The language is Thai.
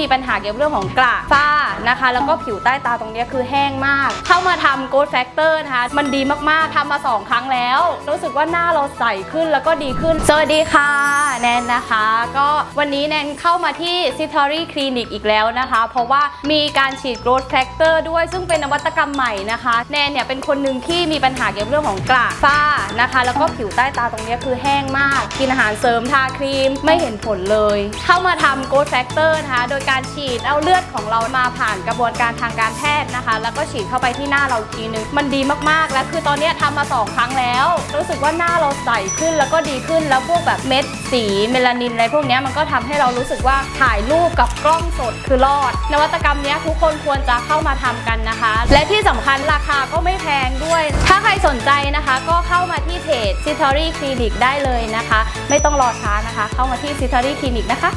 มีปัญหาเกี่ยวกับเรื่องของกระฝ้านะคะ แล้วก็ผิวใต้ตาตรงนี้คือแห้งมาก เข้ามาทำ Gold Factor นะคะ มันดีมากๆทำมา 2 ครั้งแล้ว รู้สึกว่าหน้าเราใสขึ้นแล้วก็ดีขึ้น สวัสดีค่ะ แนนนะคะ ก็วันนี้แนนเข้ามาที่ c i t o r y Clinic อีกแล้วนะคะ เพราะว่ามีการฉีด Growth Factor ด้วยซึ่งเป็นนวัตกรรมใหม่นะคะ แนนเนี่ยเป็นคนหนึ่งที่มีปัญหาเกี่ยวกับเรื่องของกระฝ้านะคะ แล้วก็ผิวใต้ตาตรงนี้คือแห้งมาก กินอาหารเสริมทาครีมไม่เห็นผลเลย เข้ามาทำ Growth Factor นะคะโดยการฉีดเอาเลือดของเรามาผ่านกระบวนการทางการแพทย์นะคะ แล้วก็ฉีดเข้าไปที่หน้าเราอีกทีนึง มันดีมากๆ และคือตอนนี้ยทำมาสองครั้งแล้ว รู้สึกว่าหน้าเราใสขึ้นแล้วก็ดีขึ้นแล้วพวกแบบเม็ดสีเมลานินอะไรพวกนี้มันก็ทำให้เรารู้สึกว่าถ่ายรูปกับกล้องสดคือรอด นวัตกรรมนี้ทุกคนควรจะเข้ามาทำกันนะคะ และที่สำคัญราคาก็ไม่แพงด้วย ถ้าใครสนใจนะคะ ก็เข้ามาที่เพจ c i t o r y Clinic ได้เลยนะคะ ไม่ต้องรอช้านะคะ เข้ามาที่ c i t o r y Clinic นะคะ